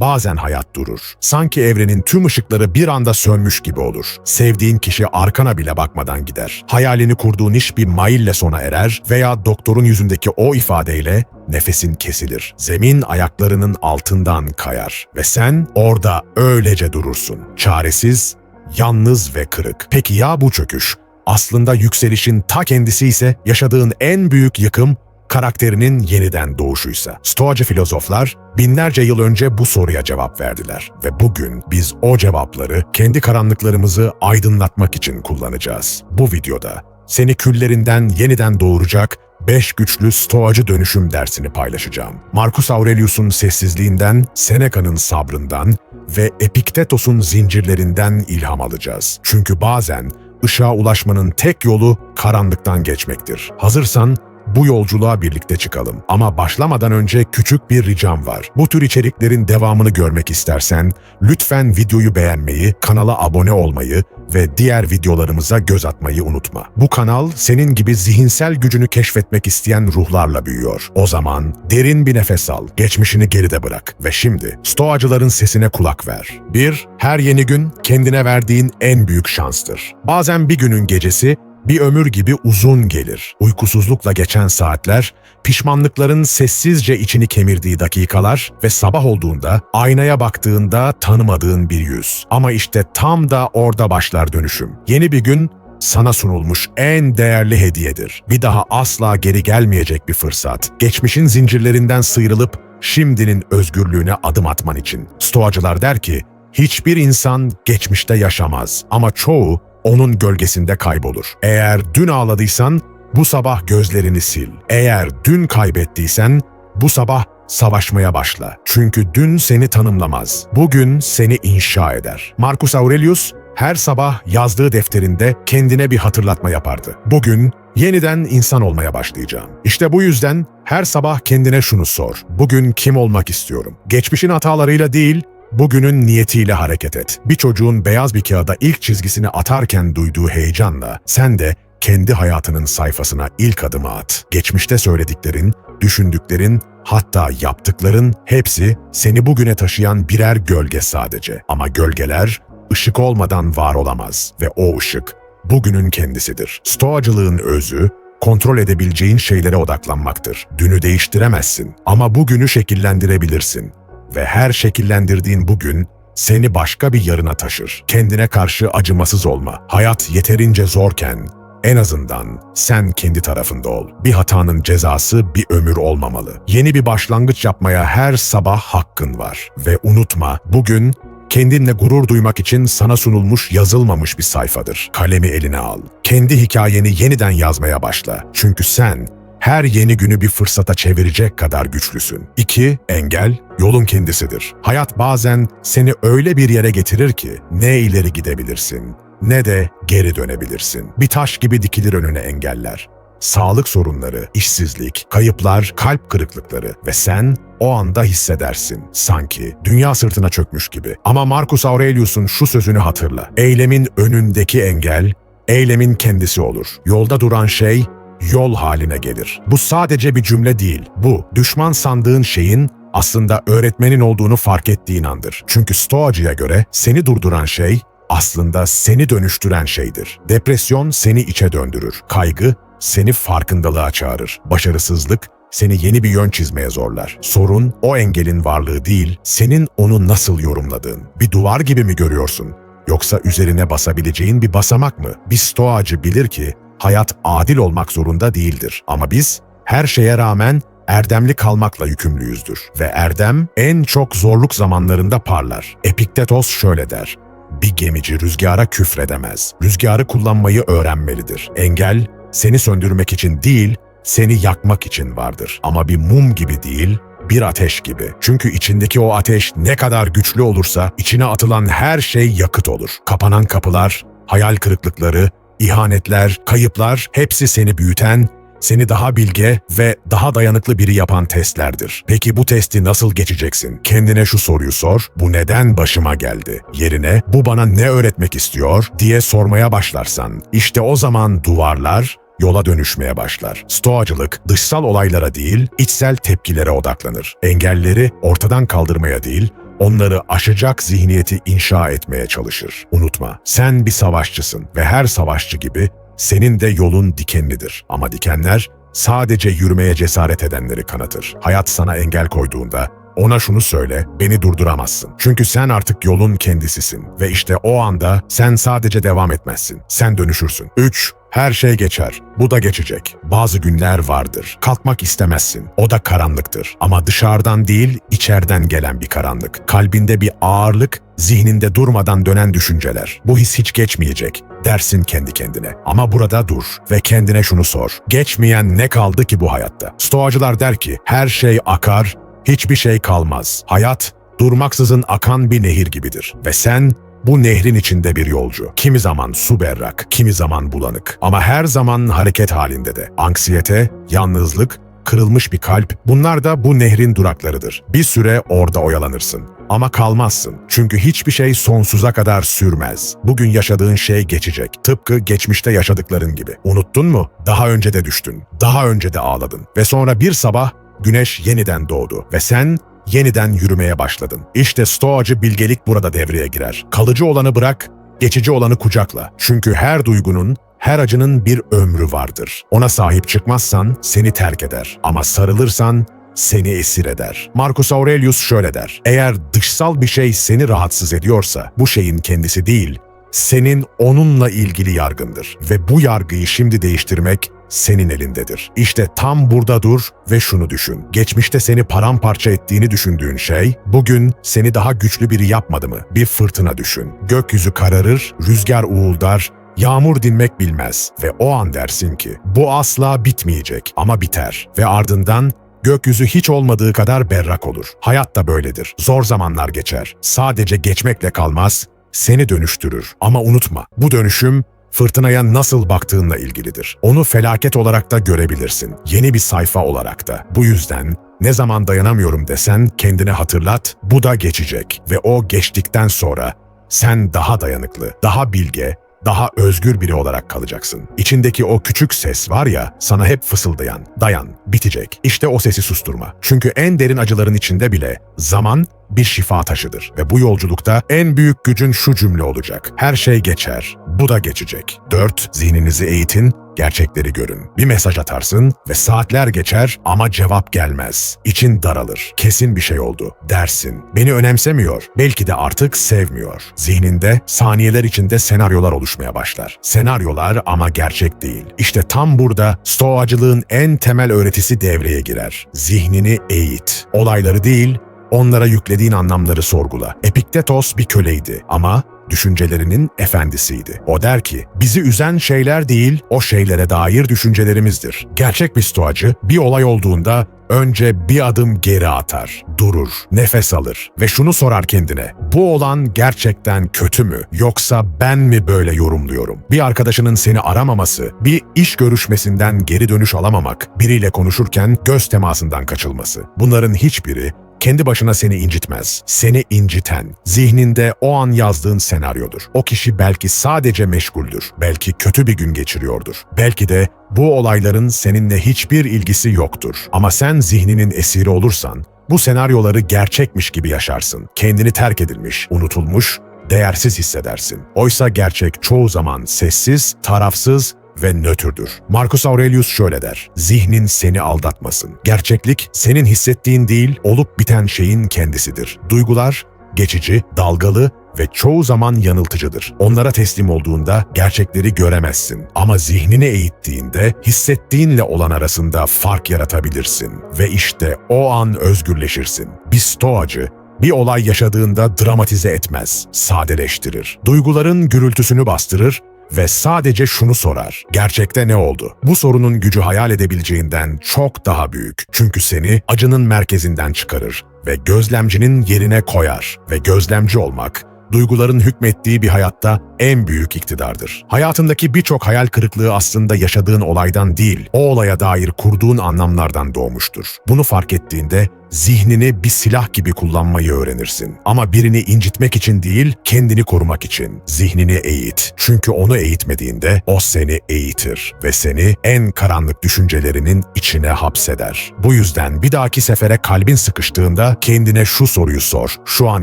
Bazen hayat durur. Sanki evrenin tüm ışıkları bir anda sönmüş gibi olur. Sevdiğin kişi arkana bile bakmadan gider. Hayalini kurduğun iş bir maille sona erer veya doktorun yüzündeki o ifadeyle nefesin kesilir. Zemin ayaklarının altından kayar ve sen orada öylece durursun. Çaresiz, yalnız ve kırık. Peki ya bu çöküş? Aslında yükselişin ta kendisi ise yaşadığın en büyük yıkım karakterinin yeniden doğuşuysa. Stoacı filozoflar binlerce yıl önce bu soruya cevap verdiler ve bugün biz o cevapları kendi karanlıklarımızı aydınlatmak için kullanacağız. Bu videoda seni küllerinden yeniden doğuracak 5 güçlü stoacı dönüşüm dersini paylaşacağım. Marcus Aurelius'un sessizliğinden, Seneca'nın sabrından ve Epiktetos'un zincirlerinden ilham alacağız. Çünkü bazen ışığa ulaşmanın tek yolu karanlıktan geçmektir. Hazırsan bu yolculuğa birlikte çıkalım. Ama başlamadan önce küçük bir ricam var. Bu tür içeriklerin devamını görmek istersen lütfen videoyu beğenmeyi, kanala abone olmayı ve diğer videolarımıza göz atmayı unutma. Bu kanal senin gibi zihinsel gücünü keşfetmek isteyen ruhlarla büyüyor. O zaman derin bir nefes al, geçmişini geride bırak ve şimdi stoacıların sesine kulak ver. 1. Her yeni gün kendine verdiğin en büyük şanstır. Bazen bir günün gecesi bir ömür gibi uzun gelir. Uykusuzlukla geçen saatler, pişmanlıkların sessizce içini kemirdiği dakikalar ve sabah olduğunda aynaya baktığında tanımadığın bir yüz. Ama işte tam da orada başlar dönüşüm. Yeni bir gün sana sunulmuş en değerli hediyedir. Bir daha asla geri gelmeyecek bir fırsat. Geçmişin zincirlerinden sıyrılıp şimdinin özgürlüğüne adım atman için. Stoacılar der ki, hiçbir insan geçmişte yaşamaz ama çoğu onun gölgesinde kaybolur. Eğer dün ağladıysan bu sabah gözlerini sil. Eğer dün kaybettiysen bu sabah savaşmaya başla. Çünkü dün seni tanımlamaz. Bugün seni inşa eder. Marcus Aurelius her sabah yazdığı defterinde kendine bir hatırlatma yapardı. Bugün yeniden insan olmaya başlayacağım. İşte bu yüzden her sabah kendine şunu sor. Bugün kim olmak istiyorum? Geçmişin hatalarıyla değil, Bugünün niyetiyle hareket et. Bir çocuğun beyaz bir kağıda ilk çizgisini atarken duyduğu heyecanla sen de kendi hayatının sayfasına ilk adımı at. Geçmişte söylediklerin, düşündüklerin, hatta yaptıkların hepsi seni bugüne taşıyan birer gölge sadece. Ama gölgeler ışık olmadan var olamaz ve o ışık bugünün kendisidir. Stoacılığın özü, kontrol edebileceğin şeylere odaklanmaktır. Dünü değiştiremezsin ama bugünü şekillendirebilirsin ve her şekillendirdiğin bugün seni başka bir yarına taşır. Kendine karşı acımasız olma. Hayat yeterince zorken en azından sen kendi tarafında ol. Bir hatanın cezası bir ömür olmamalı. Yeni bir başlangıç yapmaya her sabah hakkın var. Ve unutma bugün kendinle gurur duymak için sana sunulmuş yazılmamış bir sayfadır. Kalemi eline al. Kendi hikayeni yeniden yazmaya başla. Çünkü sen her yeni günü bir fırsata çevirecek kadar güçlüsün. 2. Engel, yolun kendisidir. Hayat bazen seni öyle bir yere getirir ki ne ileri gidebilirsin ne de geri dönebilirsin. Bir taş gibi dikilir önüne engeller. Sağlık sorunları, işsizlik, kayıplar, kalp kırıklıkları ve sen o anda hissedersin. Sanki dünya sırtına çökmüş gibi. Ama Marcus Aurelius'un şu sözünü hatırla. Eylemin önündeki engel, eylemin kendisi olur. Yolda duran şey yol haline gelir. Bu sadece bir cümle değil. Bu düşman sandığın şeyin aslında öğretmenin olduğunu fark ettiğin andır. Çünkü Stoacıya göre seni durduran şey aslında seni dönüştüren şeydir. Depresyon seni içe döndürür. Kaygı seni farkındalığa çağırır. Başarısızlık seni yeni bir yön çizmeye zorlar. Sorun o engelin varlığı değil, senin onu nasıl yorumladığın. Bir duvar gibi mi görüyorsun? Yoksa üzerine basabileceğin bir basamak mı? Bir stoacı bilir ki hayat adil olmak zorunda değildir. Ama biz her şeye rağmen erdemli kalmakla yükümlüyüzdür. Ve erdem en çok zorluk zamanlarında parlar. Epiktetos şöyle der. Bir gemici rüzgara küfredemez. Rüzgarı kullanmayı öğrenmelidir. Engel seni söndürmek için değil, seni yakmak için vardır. Ama bir mum gibi değil, bir ateş gibi. Çünkü içindeki o ateş ne kadar güçlü olursa içine atılan her şey yakıt olur. Kapanan kapılar, hayal kırıklıkları, ihanetler, kayıplar hepsi seni büyüten, seni daha bilge ve daha dayanıklı biri yapan testlerdir. Peki bu testi nasıl geçeceksin? Kendine şu soruyu sor, bu neden başıma geldi? Yerine bu bana ne öğretmek istiyor diye sormaya başlarsan, işte o zaman duvarlar yola dönüşmeye başlar. Stoacılık dışsal olaylara değil, içsel tepkilere odaklanır. Engelleri ortadan kaldırmaya değil, onları aşacak zihniyeti inşa etmeye çalışır. Unutma, sen bir savaşçısın ve her savaşçı gibi senin de yolun dikenlidir. Ama dikenler sadece yürümeye cesaret edenleri kanatır. Hayat sana engel koyduğunda ona şunu söyle, beni durduramazsın. Çünkü sen artık yolun kendisisin ve işte o anda sen sadece devam etmezsin. Sen dönüşürsün. 3. Her şey geçer. Bu da geçecek. Bazı günler vardır. Kalkmak istemezsin. O da karanlıktır. Ama dışarıdan değil, içeriden gelen bir karanlık. Kalbinde bir ağırlık, zihninde durmadan dönen düşünceler. Bu his hiç geçmeyecek dersin kendi kendine. Ama burada dur ve kendine şunu sor. Geçmeyen ne kaldı ki bu hayatta? Stoacılar der ki her şey akar, hiçbir şey kalmaz. Hayat durmaksızın akan bir nehir gibidir ve sen bu nehrin içinde bir yolcu. Kimi zaman su berrak, kimi zaman bulanık. Ama her zaman hareket halinde de. Anksiyete, yalnızlık, kırılmış bir kalp bunlar da bu nehrin duraklarıdır. Bir süre orada oyalanırsın. Ama kalmazsın. Çünkü hiçbir şey sonsuza kadar sürmez. Bugün yaşadığın şey geçecek. Tıpkı geçmişte yaşadıkların gibi. Unuttun mu? Daha önce de düştün. Daha önce de ağladın. Ve sonra bir sabah güneş yeniden doğdu ve sen yeniden yürümeye başladın. İşte stoacı bilgelik burada devreye girer. Kalıcı olanı bırak, geçici olanı kucakla. Çünkü her duygunun, her acının bir ömrü vardır. Ona sahip çıkmazsan seni terk eder ama sarılırsan seni esir eder. Marcus Aurelius şöyle der. Eğer dışsal bir şey seni rahatsız ediyorsa bu şeyin kendisi değil, senin onunla ilgili yargındır ve bu yargıyı şimdi değiştirmek senin elindedir. İşte tam burada dur ve şunu düşün. Geçmişte seni paramparça ettiğini düşündüğün şey, bugün seni daha güçlü biri yapmadı mı? Bir fırtına düşün. Gökyüzü kararır, rüzgar uğuldar, Yağmur dinmek bilmez ve o an dersin ki bu asla bitmeyecek ama biter ve ardından gökyüzü hiç olmadığı kadar berrak olur. Hayat da böyledir. Zor zamanlar geçer. Sadece geçmekle kalmaz, seni dönüştürür. Ama unutma, bu dönüşüm fırtınaya nasıl baktığınla ilgilidir. Onu felaket olarak da görebilirsin. Yeni bir sayfa olarak da. Bu yüzden ne zaman dayanamıyorum desen kendine hatırlat, bu da geçecek ve o geçtikten sonra sen daha dayanıklı, daha bilge, daha özgür biri olarak kalacaksın. İçindeki o küçük ses var ya sana hep fısıldayan, dayan, bitecek. İşte o sesi susturma. Çünkü en derin acıların içinde bile zaman bir şifa taşıdır. Ve bu yolculukta en büyük gücün şu cümle olacak. Her şey geçer, bu da geçecek. 4. Zihninizi eğitin, gerçekleri görün. Bir mesaj atarsın ve saatler geçer ama cevap gelmez. İçin daralır. Kesin bir şey oldu dersin. Beni önemsemiyor. Belki de artık sevmiyor. Zihninde saniyeler içinde senaryolar oluşmaya başlar. Senaryolar ama gerçek değil. İşte tam burada stoacılığın en temel öğretisi devreye girer. Zihnini eğit. Olayları değil, onlara yüklediğin anlamları sorgula. Epiktetos bir köleydi ama düşüncelerinin efendisiydi. O der ki, bizi üzen şeyler değil, o şeylere dair düşüncelerimizdir. Gerçek bir stoacı bir olay olduğunda önce bir adım geri atar, durur, nefes alır ve şunu sorar kendine. Bu olan gerçekten kötü mü yoksa ben mi böyle yorumluyorum? Bir arkadaşının seni aramaması, bir iş görüşmesinden geri dönüş alamamak, biriyle konuşurken göz temasından kaçılması. Bunların hiçbiri kendi başına seni incitmez. Seni inciten, zihninde o an yazdığın senaryodur. O kişi belki sadece meşguldür, belki kötü bir gün geçiriyordur. Belki de bu olayların seninle hiçbir ilgisi yoktur. Ama sen zihninin esiri olursan, bu senaryoları gerçekmiş gibi yaşarsın. Kendini terk edilmiş, unutulmuş, değersiz hissedersin. Oysa gerçek çoğu zaman sessiz, tarafsız ve nötrdür. Marcus Aurelius şöyle der. Zihnin seni aldatmasın. Gerçeklik senin hissettiğin değil, olup biten şeyin kendisidir. Duygular geçici, dalgalı ve çoğu zaman yanıltıcıdır. Onlara teslim olduğunda gerçekleri göremezsin. Ama zihnini eğittiğinde hissettiğinle olan arasında fark yaratabilirsin. Ve işte o an özgürleşirsin. Bir stoacı bir olay yaşadığında dramatize etmez, sadeleştirir. Duyguların gürültüsünü bastırır ve sadece şunu sorar. Gerçekte ne oldu? Bu sorunun gücü hayal edebileceğinden çok daha büyük. Çünkü seni acının merkezinden çıkarır ve gözlemcinin yerine koyar ve gözlemci olmak duyguların hükmettiği bir hayatta en büyük iktidardır. Hayatındaki birçok hayal kırıklığı aslında yaşadığın olaydan değil, o olaya dair kurduğun anlamlardan doğmuştur. Bunu fark ettiğinde zihnini bir silah gibi kullanmayı öğrenirsin. Ama birini incitmek için değil, kendini korumak için. Zihnini eğit. Çünkü onu eğitmediğinde o seni eğitir ve seni en karanlık düşüncelerinin içine hapseder. Bu yüzden bir dahaki sefere kalbin sıkıştığında kendine şu soruyu sor. Şu an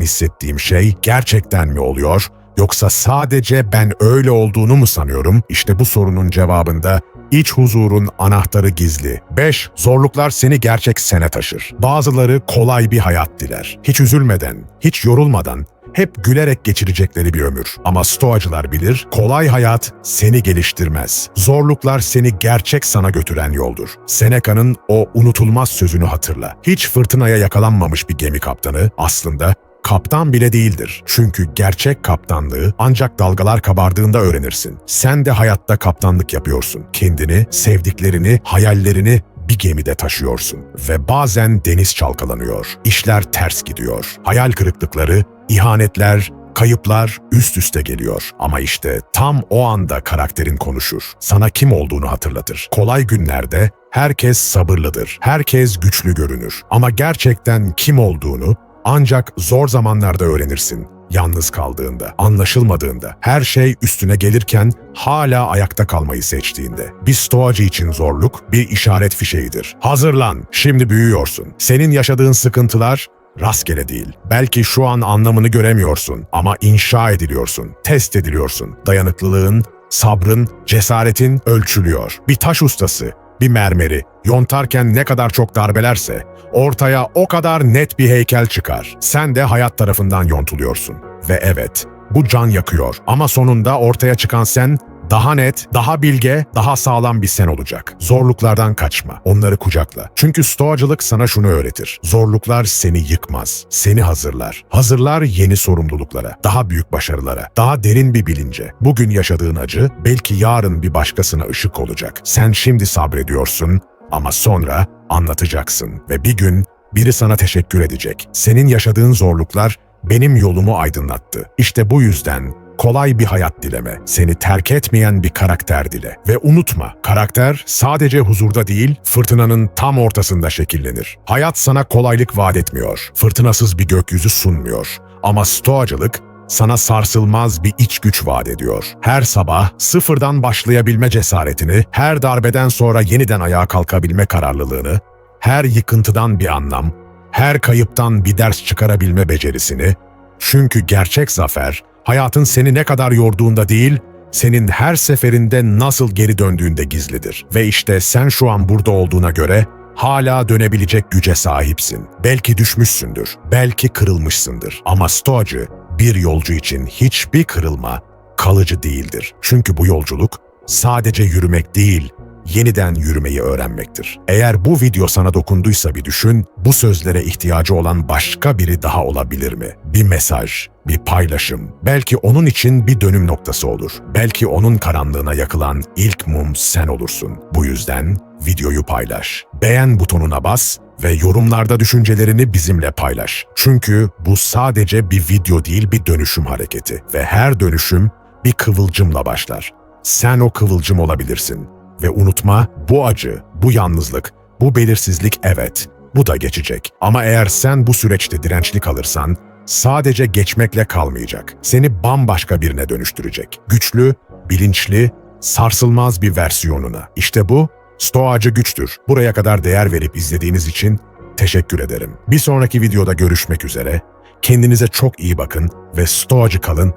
hissettiğim şey gerçekten mi oluyor? Yoksa sadece ben öyle olduğunu mu sanıyorum? İşte bu sorunun cevabında İç huzurun anahtarı gizli. 5. Zorluklar seni gerçek sene taşır. Bazıları kolay bir hayat diler. Hiç üzülmeden, hiç yorulmadan, hep gülerek geçirecekleri bir ömür. Ama stoacılar bilir, kolay hayat seni geliştirmez. Zorluklar seni gerçek sana götüren yoldur. Seneca'nın o unutulmaz sözünü hatırla. Hiç fırtınaya yakalanmamış bir gemi kaptanı aslında kaptan bile değildir. Çünkü gerçek kaptanlığı ancak dalgalar kabardığında öğrenirsin. Sen de hayatta kaptanlık yapıyorsun. Kendini, sevdiklerini, hayallerini bir gemide taşıyorsun ve bazen deniz çalkalanıyor. İşler ters gidiyor. Hayal kırıklıkları, ihanetler, kayıplar üst üste geliyor. Ama işte tam o anda karakterin konuşur. Sana kim olduğunu hatırlatır. Kolay günlerde herkes sabırlıdır. Herkes güçlü görünür. Ama gerçekten kim olduğunu ancak zor zamanlarda öğrenirsin. Yalnız kaldığında, anlaşılmadığında, her şey üstüne gelirken hala ayakta kalmayı seçtiğinde. Bir stoacı için zorluk bir işaret fişeğidir. Hazırlan, şimdi büyüyorsun. Senin yaşadığın sıkıntılar rastgele değil. Belki şu an anlamını göremiyorsun ama inşa ediliyorsun, test ediliyorsun. Dayanıklılığın, sabrın, cesaretin ölçülüyor. Bir taş ustası bir mermeri yontarken ne kadar çok darbelerse ortaya o kadar net bir heykel çıkar. Sen de hayat tarafından yontuluyorsun. Ve evet, bu can yakıyor ama sonunda ortaya çıkan sen daha net, daha bilge, daha sağlam bir sen olacak. Zorluklardan kaçma, onları kucakla. Çünkü stoacılık sana şunu öğretir. Zorluklar seni yıkmaz, seni hazırlar. Hazırlar yeni sorumluluklara, daha büyük başarılara, daha derin bir bilince. Bugün yaşadığın acı belki yarın bir başkasına ışık olacak. Sen şimdi sabrediyorsun ama sonra anlatacaksın ve bir gün biri sana teşekkür edecek. Senin yaşadığın zorluklar benim yolumu aydınlattı. İşte bu yüzden kolay bir hayat dileme, seni terk etmeyen bir karakter dile. Ve unutma, karakter sadece huzurda değil, fırtınanın tam ortasında şekillenir. Hayat sana kolaylık vaat etmiyor, fırtınasız bir gökyüzü sunmuyor. Ama stoacılık sana sarsılmaz bir iç güç vaat ediyor. Her sabah sıfırdan başlayabilme cesaretini, her darbeden sonra yeniden ayağa kalkabilme kararlılığını, her yıkıntıdan bir anlam, her kayıptan bir ders çıkarabilme becerisini, çünkü gerçek zafer hayatın seni ne kadar yorduğunda değil, senin her seferinde nasıl geri döndüğünde gizlidir. Ve işte sen şu an burada olduğuna göre hala dönebilecek güce sahipsin. Belki düşmüşsündür, belki kırılmışsındır. Ama stoacı bir yolcu için hiçbir kırılma kalıcı değildir. Çünkü bu yolculuk sadece yürümek değil, yeniden yürümeyi öğrenmektir. Eğer bu video sana dokunduysa bir düşün, bu sözlere ihtiyacı olan başka biri daha olabilir mi? Bir mesaj, bir paylaşım, belki onun için bir dönüm noktası olur. Belki onun karanlığına yakılan ilk mum sen olursun. Bu yüzden videoyu paylaş. Beğen butonuna bas ve yorumlarda düşüncelerini bizimle paylaş. Çünkü bu sadece bir video değil bir dönüşüm hareketi ve her dönüşüm bir kıvılcımla başlar. Sen o kıvılcım olabilirsin. Ve unutma bu acı, bu yalnızlık, bu belirsizlik evet, bu da geçecek. Ama eğer sen bu süreçte dirençli kalırsan, sadece geçmekle kalmayacak. Seni bambaşka birine dönüştürecek. Güçlü, bilinçli, sarsılmaz bir versiyonuna. İşte bu, stoacı güçtür. Buraya kadar değer verip izlediğiniz için teşekkür ederim. Bir sonraki videoda görüşmek üzere. Kendinize çok iyi bakın ve stoacı kalın.